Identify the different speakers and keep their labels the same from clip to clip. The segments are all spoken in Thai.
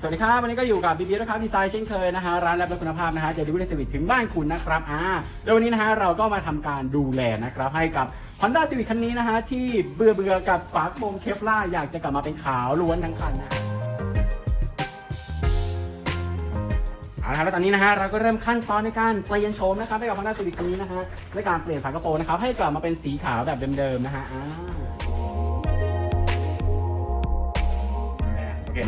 Speaker 1: สวัสดีครับวันนี้ก็อยู่กับบีบีนะครับดีไซน์เช่นเคยนะฮะร้านแรปและคุณภาพนะฮะจะดูได้สวิตถึงบ้านคุณนะครับอ่าแล้ววันนี้นะฮะเราก็มาทำการดูแลนะครับให้กับ Honda Civic คันนี้นะฮะที่เบื่อเบื่อกับฝากระโปรงเคฟล่าอยากจะกลับมาเป็นขาวล้วนทั้งคันนะเอาละครับแล้วตอนนี้นะฮะเราก็เริ่มขั้นตอนในการเปลี่ยนโฉมนะครับให้กับ Honda Civic คันนี้นะฮะด้วยการเปลี่ยนฝากระโปรงนะครับให้กลับมาเป็นสีขาวแบบเดิมๆนะฮะอ่าโอเค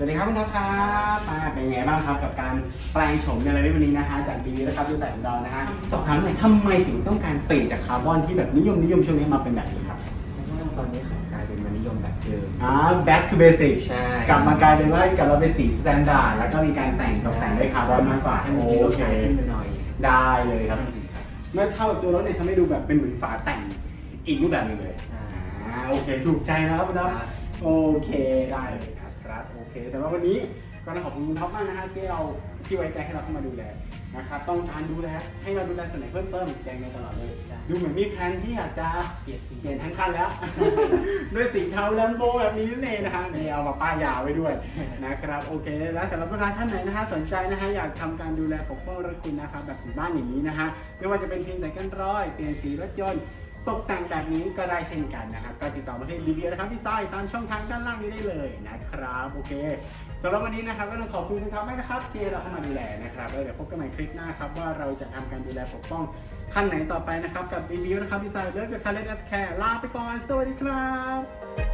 Speaker 1: สวัสดีครับคุณท็อปครับมาเป็นไงบ้างครับกับการแปลงโฉมในระดับวันนี้นะฮะจากทีวีนะครับดูแต่ของเรานะฮะสอบถามหน่อยทำไมถึงต้องการเปลี่ยนจากคาร์บอนที่แบบนิยมนิยมช่วงนี้มาเป็นแบบนี้ครับ
Speaker 2: ตอนนี้ขายกลายเป็นมันนิยมแบบเดิม
Speaker 1: อ่า back to basic
Speaker 2: ใช่
Speaker 1: กลับมากลายเป็นว่ากลับมาเป็นสีสแตนดาร์ดแล้วก็มีการแต่งตกแต่งด้วยคาร์บอนมากกว่า
Speaker 2: ให้มันมีร
Speaker 1: โอ
Speaker 2: ส
Speaker 1: เค
Speaker 2: ชาติขึ้นไปหน่อย
Speaker 1: ได้เลยครับ เมื่อเท่าตัวรถเนี่ยทำให้ดูแบบเป็นเหมือนฝาแต่งอีกรูปแบบหนึงเลย
Speaker 2: ใช่
Speaker 1: อ่าโอเคถูกใจนะครับคุณท็อป
Speaker 2: ครับ
Speaker 1: โอเคได้เลยครับครับ โอเคสำหรับวันนี้ก็ต้องขอบคุณคุณท็อปมากนะฮะที่เราที่ไว้ใจให้เราเข้ามาดูแลนะครับต้องการดูแลให้เราดูแลส่วนไหนเพิ่มเติมแจ้งมาตลอดเลยดูเหมือนมีแพลนที่อยากจะ
Speaker 2: เปลี่ยนสี
Speaker 1: เปลี่ยนทั้งคันแล้ว ด้วยสีเทาแลมโบแบบนี้นั่นเองนะฮะนี่เอามาป้ายยาวไว้ด้วย นะครับโอเคแล้วสำหรับลูกค้าท่านไหนนะฮะสนใจนะฮะอยากทำการดูแลปกป้องรถคุณนะครับแบบถึงบ้านอย่างนี้นะฮะไม่ว่าจะเป็นเพียงแต่กันร้อย เปลี่ยนสีรถยนต์ ตกแต่งแบบนี้ก็ได้เช่นกันนะครับ ก็ติดต่อมาที่รีวิวนะครับพี่ซ้ายตามช่องทางด้านล่างนี้ได้เลยนะครับ โอเคสำหรับวันนี้นะครับก็ต้องขอบคุณนะครับมากนะครับที่เราเข้ามาดูแลนะครับแล้วเดี๋ยวพบกันใหม่คลิปหน้าครับว่าเราจะทำการดูแลปกป้องขั้นไหนต่อไปนะครับกับรีวิวนะครับพี่ซ้ายเลิฟกับคาร์เลสแคร์ลาไปก่อนสวัสดีครับ